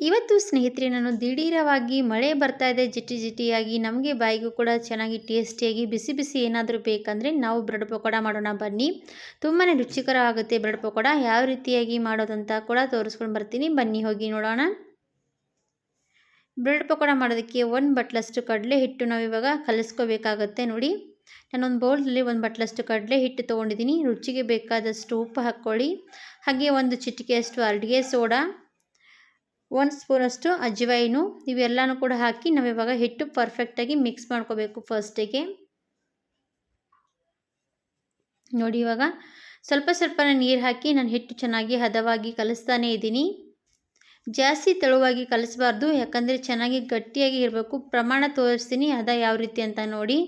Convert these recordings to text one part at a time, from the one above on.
ಇವತ್ತು ಸ್ನೇಹಿತರೆ, ನಾನು ದಿಢೀರವಾಗಿ ಮಳೆ ಬರ್ತಾ ಇದೆ, ಜಿಟಿ ಜಿಟಿಯಾಗಿ ನಮಗೆ ಬಾಯಿಗೂ ಕೂಡ ಚೆನ್ನಾಗಿ ಟೇಸ್ಟಿಯಾಗಿ ಬಿಸಿ ಬಿಸಿ ಏನಾದರೂ ಬೇಕಂದರೆ ನಾವು ಬ್ರೆಡ್ ಪಕೋಡ ಮಾಡೋಣ, ಬನ್ನಿ. ತುಂಬಾ ರುಚಿಕರ ಆಗುತ್ತೆ ಬ್ರೆಡ್ ಪಕೋಡ. ಯಾವ ರೀತಿಯಾಗಿ ಮಾಡೋದಂತ ಕೂಡ ತೋರಿಸ್ಕೊಂಡು ಬರ್ತೀನಿ. ಬನ್ನಿ, ಹೋಗಿ ನೋಡೋಣ. ಬ್ರೆಡ್ ಪಕೋಡ ಮಾಡೋದಕ್ಕೆ ಒಂದು ಬಟ್ಲಷ್ಟು ಕಡಲೆ ಹಿಟ್ಟು ನಾವು ಇವಾಗ ಕಲಿಸ್ಕೋಬೇಕಾಗತ್ತೆ ನೋಡಿ. ನಾನೊಂದು ಬೌಲ್ನಲ್ಲಿ ಒಂದು ಬಟ್ಲಷ್ಟು ಕಡಲೆ ಹಿಟ್ಟು ತೊಗೊಂಡಿದ್ದೀನಿ. ರುಚಿಗೆ ಬೇಕಾದಷ್ಟು ಉಪ್ಪು ಹಾಕ್ಕೊಳ್ಳಿ. ಹಾಗೆ ಒಂದು ಚಿಟಿಕೆಯಷ್ಟು ಅಡುಗೆ ಸೋಡಾ. ಒಂದು ಸ್ಪೂನಷ್ಟು ಅಜ್ವಾಯಿನು ಇವೆಲ್ಲನೂ ಕೂಡ ಹಾಕಿ ನಾವು ಇವಾಗ ಹಿಟ್ಟು ಪರ್ಫೆಕ್ಟಾಗಿ ಮಿಕ್ಸ್ ಮಾಡ್ಕೋಬೇಕು ಫಸ್ಟಿಗೆ ನೋಡಿ ಇವಾಗ ಸ್ವಲ್ಪ ಸ್ವಲ್ಪ ನೀರು ಹಾಕಿ ನಾನು ಹಿಟ್ಟು ಚೆನ್ನಾಗಿ ಹದವಾಗಿ ಕಲಿಸ್ತಾನೇ ಇದ್ದೀನಿ. ಜಾಸ್ತಿ ತೆಳುವಾಗಿ ಕಲಿಸಬಾರ್ದು, ಯಾಕಂದರೆ ಚೆನ್ನಾಗಿ ಗಟ್ಟಿಯಾಗಿ ಇರಬೇಕು. ಪ್ರಮಾಣ ತೋರಿಸ್ತೀನಿ ಹದ ಯಾವ ರೀತಿ ಅಂತ ನೋಡಿ.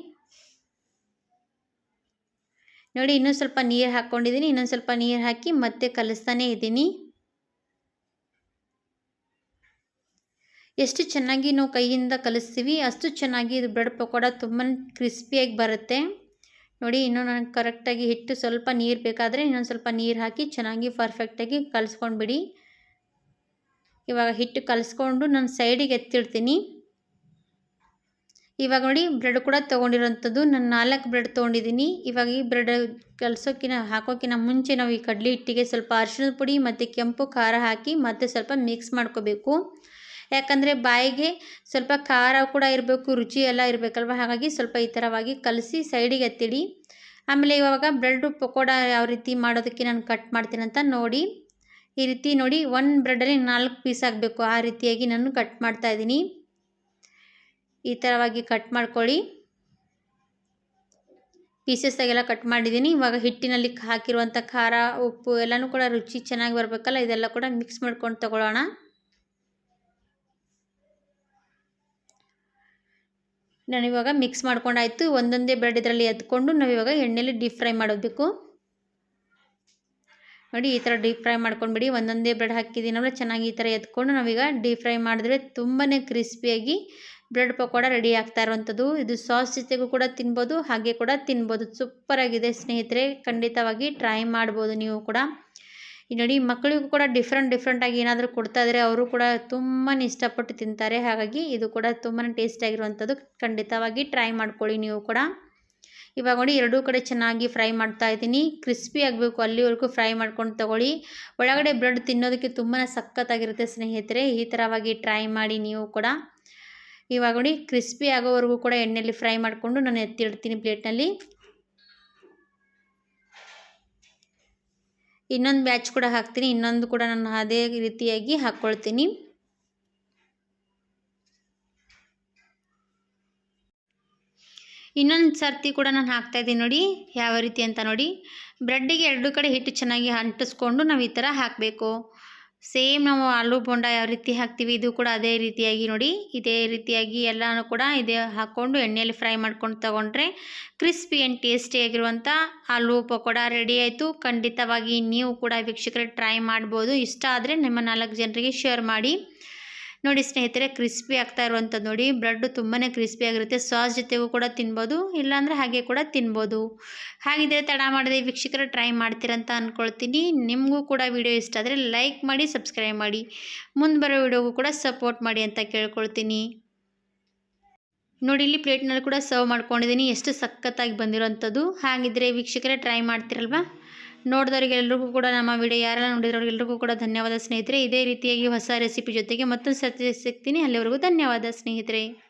ನೋಡಿ ಇನ್ನೊಂದು ಸ್ವಲ್ಪ ನೀರು ಹಾಕ್ಕೊಂಡಿದ್ದೀನಿ ಇನ್ನೊಂದು ಸ್ವಲ್ಪ ನೀರು ಹಾಕಿ ಮತ್ತೆ ಕಲಿಸ್ತಾನೇ ಇದ್ದೀನಿ. ಎಷ್ಟು ಚೆನ್ನಾಗಿ ನಾವು ಕೈಯಿಂದ ಕಲಿಸ್ತೀವಿ, ಅಷ್ಟು ಚೆನ್ನಾಗಿ ಇದು ಬ್ರೆಡ್ ಪಕೋಡ ತುಂಬ ಕ್ರಿಸ್ಪಿಯಾಗಿ ಬರುತ್ತೆ. ನೋಡಿ, ಇನ್ನೂ ನನಗೆ ಕರೆಕ್ಟಾಗಿ ಹಿಟ್ಟು ಸ್ವಲ್ಪ ನೀರು ಬೇಕಾದರೆ ಇನ್ನೊಂದು ಸ್ವಲ್ಪ ನೀರು ಹಾಕಿ ಚೆನ್ನಾಗಿ ಪರ್ಫೆಕ್ಟಾಗಿ ಕಲಿಸ್ಕೊಂಡ್ಬಿಡಿ. ಇವಾಗ ಹಿಟ್ಟು ಕಲಿಸ್ಕೊಂಡು ನಾನು ಸೈಡಿಗೆ ಎತ್ತಿಡ್ತೀನಿ ಇವಾಗ ನೋಡಿ ಬ್ರೆಡ್ ಕೂಡ ತೊಗೊಂಡಿರೋಂಥದ್ದು. ನಾನು ನಾಲ್ಕು ಬ್ರೆಡ್ ತೊಗೊಂಡಿದ್ದೀನಿ. ಇವಾಗ ಈ ಬ್ರೆಡ್ ಕಲಸೋಕ್ಕಿನ ಹಾಕೋಕ್ಕಿಂತ ಮುಂಚೆ ನಾವು ಈ ಕಡಲೆ ಹಿಟ್ಟಿಗೆ ಸ್ವಲ್ಪ ಅರಿಶಿಣದ ಪುಡಿ ಮತ್ತು ಕೆಂಪು ಖಾರ ಹಾಕಿ ಮತ್ತೆ ಸ್ವಲ್ಪ ಮಿಕ್ಸ್ ಮಾಡ್ಕೋಬೇಕು. ಯಾಕಂದರೆ ಬಾಯಿಗೆ ಸ್ವಲ್ಪ ಖಾರ ಕೂಡ ಇರಬೇಕು, ರುಚಿ ಎಲ್ಲ ಇರಬೇಕಲ್ವ? ಹಾಗಾಗಿ ಸ್ವಲ್ಪ ಈ ಥರವಾಗಿ ಕಲಸಿ ಸೈಡಿಗೆ ಎತ್ತಿಡಿ. ಆಮೇಲೆ ಇವಾಗ ಬ್ರೆಡ್ ಪಕೋಡ ಯಾವ ರೀತಿ ಮಾಡೋದಕ್ಕೆ ನಾನು ಕಟ್ ಮಾಡ್ತೀನಿ ಅಂತ ನೋಡಿ. ಈ ರೀತಿ ನೋಡಿ ಒಂದು ಬ್ರೆಡಲ್ಲಿ ನಾಲ್ಕು ಪೀಸ್ ಆಗಬೇಕು. ಆ ರೀತಿಯಾಗಿ ನಾನು ಕಟ್ ಮಾಡ್ತಾ ಇದ್ದೀನಿ. ಈ ಥರವಾಗಿ ಕಟ್ ಮಾಡ್ಕೊಳ್ಳಿ. ಪೀಸಸ್ಸಾಗೆಲ್ಲ ಕಟ್ ಮಾಡಿದ್ದೀನಿ. ಇವಾಗ ಹಿಟ್ಟಿನಲ್ಲಿ ಹಾಕಿರುವಂಥ ಖಾರ, ಉಪ್ಪು ಎಲ್ಲನೂ ಕೂಡ ರುಚಿ ಚೆನ್ನಾಗಿ ಬರಬೇಕಲ್ಲ? ಇದೆಲ್ಲ ಕೂಡ ಮಿಕ್ಸ್ ಮಾಡ್ಕೊಂಡು ತಗೊಳ್ಳೋಣ. ನಾನು ಇವಾಗ ಮಿಕ್ಸ್ ಮಾಡ್ಕೊಂಡಾಯ್ತು. ಒಂದೊಂದೇ ಬ್ರೆಡ್ ಇದರಲ್ಲಿ ಎತ್ಕೊಂಡು ನಾವಿವಾಗ ಎಣ್ಣೆಯಲ್ಲಿ ಡೀಪ್ ಫ್ರೈ ಮಾಡಬೇಕು ನೋಡಿ ಈ ಥರ ಡೀಪ್ ಫ್ರೈ ಮಾಡ್ಕೊಂಡ್ಬಿಡಿ. ಒಂದೊಂದೇ ಬ್ರೆಡ್ ಹಾಕಿದ್ದೀನಲ್ಲ ಚೆನ್ನಾಗಿ ಈ ಥರ ಎತ್ಕೊಂಡು ನಾವೀಗ ಡೀಪ್ ಫ್ರೈ ಮಾಡಿದ್ರೆ ತುಂಬಾ ಕ್ರಿಸ್ಪಿಯಾಗಿ ಬ್ರೆಡ್ ಪಕೋಡ ರೆಡಿ ಆಗ್ತಾ ಇರುವಂಥದ್ದು ಇದು ಸಾಸ್ ಜೊತೆಗೂ ಕೂಡ ತಿನ್ಬೋದು, ಹಾಗೆ ಕೂಡ ತಿನ್ಬೋದು. ಸೂಪರಾಗಿದೆ ಸ್ನೇಹಿತರೆ. ಖಂಡಿತವಾಗಿ ಟ್ರೈ ಮಾಡ್ಬೋದು ನೀವು ಕೂಡ. ಈ ನೋಡಿ ಮಕ್ಕಳಿಗೂ ಕೂಡ ಡಿಫ್ರೆಂಟ್ ಡಿಫ್ರೆಂಟಾಗಿ ಏನಾದರೂ ಕೊಡ್ತಾ ಇದ್ದರೆ ಅವರು ಕೂಡ ತುಂಬಾ ಇಷ್ಟಪಟ್ಟು ತಿಂತಾರೆ. ಹಾಗಾಗಿ ಇದು ಕೂಡ ತುಂಬಾ ಟೇಸ್ಟಿಯಾಗಿರುವಂಥದ್ದು ಖಂಡಿತವಾಗಿ ಟ್ರೈ ಮಾಡ್ಕೊಳ್ಳಿ ನೀವು ಕೂಡ. ಇವಾಗ ನೋಡಿ ಎರಡೂ ಕಡೆ ಚೆನ್ನಾಗಿ ಫ್ರೈ ಮಾಡ್ತಾ ಇದ್ದೀನಿ. ಕ್ರಿಸ್ಪಿ ಆಗಬೇಕು ಅಲ್ಲಿವರೆಗೂ ಫ್ರೈ ಮಾಡ್ಕೊಂಡು ತಗೊಳ್ಳಿ. ಒಳಗಡೆ ಬ್ರೆಡ್ ತಿನ್ನೋದಕ್ಕೆ ತುಂಬಾ ಸಖತ್ತಾಗಿರುತ್ತೆ ಸ್ನೇಹಿತರೆ. ಈ ಥರವಾಗಿ ಟ್ರೈ ಮಾಡಿ ನೀವು ಕೂಡ. ಇವಾಗ ನೋಡಿ ಕ್ರಿಸ್ಪಿ ಆಗೋವರೆಗೂ ಕೂಡ ಎಣ್ಣೆಯಲ್ಲಿ ಫ್ರೈ ಮಾಡಿಕೊಂಡು ನಾನು ಎತ್ತಿಡ್ತೀನಿ ಪ್ಲೇಟ್ನಲ್ಲಿ ಇನ್ನೊಂದು ಬ್ಯಾಚ್ ಕೂಡ ಹಾಕ್ತೀನಿ, ಇನ್ನೊಂದು ಕೂಡ ನಾನು ಅದೇ ರೀತಿಯಾಗಿ ಹಾಕ್ಕೊಳ್ತೀನಿ ಇನ್ನೊಂದು ಸರ್ತಿ ಕೂಡ ನಾನು ಹಾಕ್ತಾ ಇದ್ದೀನಿ ನೋಡಿ, ಯಾವ ರೀತಿ ಅಂತ ನೋಡಿ. ಬ್ರೆಡ್ಡಿಗೆ ಎರಡು ಕಡೆ ಹಿಟ್ಟು ಚೆನ್ನಾಗಿ ಅಂಟಿಸ್ಕೊಂಡು ನಾವು ಈ ಥರ ಹಾಕಬೇಕು. ಸೇಮ್ ನಾವು ಆಲೂ ಬೋಂಡ ಯಾವ ರೀತಿ ಹಾಕ್ತೀವಿ, ಇದು ಕೂಡ ಅದೇ ರೀತಿಯಾಗಿ ನೋಡಿ. ಇದೇ ರೀತಿಯಾಗಿ ಎಲ್ಲನೂ ಕೂಡ ಇದೇ ಹಾಕ್ಕೊಂಡು ಎಣ್ಣೆಯಲ್ಲಿ ಫ್ರೈ ಮಾಡ್ಕೊಂಡು ತಗೊಂಡ್ರೆ ಕ್ರಿಸ್ಪಿ ಆ್ಯಂಡ್ ಟೇಸ್ಟಿಯಾಗಿರುವಂಥ ಆಲೂ ಪಕೋಡ ರೆಡಿ ಆಯಿತು. ಖಂಡಿತವಾಗಿ ನೀವು ಕೂಡ ವೀಕ್ಷಕರೇ ಟ್ರೈ ಮಾಡ್ಬೋದು. ಇಷ್ಟ ಆದರೆ ನಿಮ್ಮ ನಾಲ್ಕು ಜನರಿಗೆ ಶೇರ್ ಮಾಡಿ. ನೋಡಿ ಸ್ನೇಹಿತರೆ ಕ್ರಿಸ್ಪಿ ಆಗ್ತಾ ಇರುವಂಥದ್ದು ನೋಡಿ. ಬ್ರೆಡ್ ತುಂಬಾ ಕ್ರಿಸ್ಪಿ ಆಗಿರುತ್ತೆ. ಸಾಸ್ ಜೊತೆಗೂ ಕೂಡ ತಿನ್ಬೋದು, ಇಲ್ಲಾಂದರೆ ಹಾಗೆ ಕೂಡ ತಿನ್ಬೋದು. ಹಾಗಿದ್ರೆ ತಡ ಮಾಡಿದೆ ವೀಕ್ಷಕರು ಟ್ರೈ ಮಾಡ್ತೀರಂತ ಅಂದ್ಕೊಳ್ತೀನಿ ನಿಮಗೂ ಕೂಡ ವಿಡಿಯೋ ಇಷ್ಟ ಆದರೆ ಲೈಕ್ ಮಾಡಿ ಸಬ್ಸ್ಕ್ರೈಬ್ ಮಾಡಿ. ಮುಂದೆ ಬರೋ ವಿಡಿಯೋಗೂ ಕೂಡ ಸಪೋರ್ಟ್ ಮಾಡಿ ಅಂತ ಕೇಳ್ಕೊಳ್ತೀನಿ. ನೋಡಿ, ಇಲ್ಲಿ ಪ್ಲೇಟ್ನಲ್ಲಿ ಕೂಡ ಸರ್ವ್ ಮಾಡ್ಕೊಂಡಿದ್ದೀನಿ. ಎಷ್ಟು ಸಖತ್ತಾಗಿ ಬಂದಿರೋಂಥದ್ದು ಹಾಗಿದ್ರೆ ವೀಕ್ಷಕರೇ ಟ್ರೈ ಮಾಡ್ತಿರಲ್ವಾ? ನೋಡಿದವ್ರಿಗೆಲ್ರಿಗೂ ಕೂಡ ನಮ್ಮ ವಿಡಿಯೋ ಯಾರೆಲ್ಲ ನೋಡಿದ್ರವ್ರಿಗೆಲ್ರಿಗೂ ಕೂಡ ಧನ್ಯವಾದ ಸ್ನೇಹಿತರೆ. ಇದೇ ರೀತಿಯಾಗಿ ಹೊಸ ರೆಸಿಪಿ ಜೊತೆಗೆ ಮತ್ತೊಂದು ಸರ್ತಿ ಸಿಗ್ತೀನಿ. ಅಲ್ಲಿವರೆಗೂ ಧನ್ಯವಾದ ಸ್ನೇಹಿತರೆ.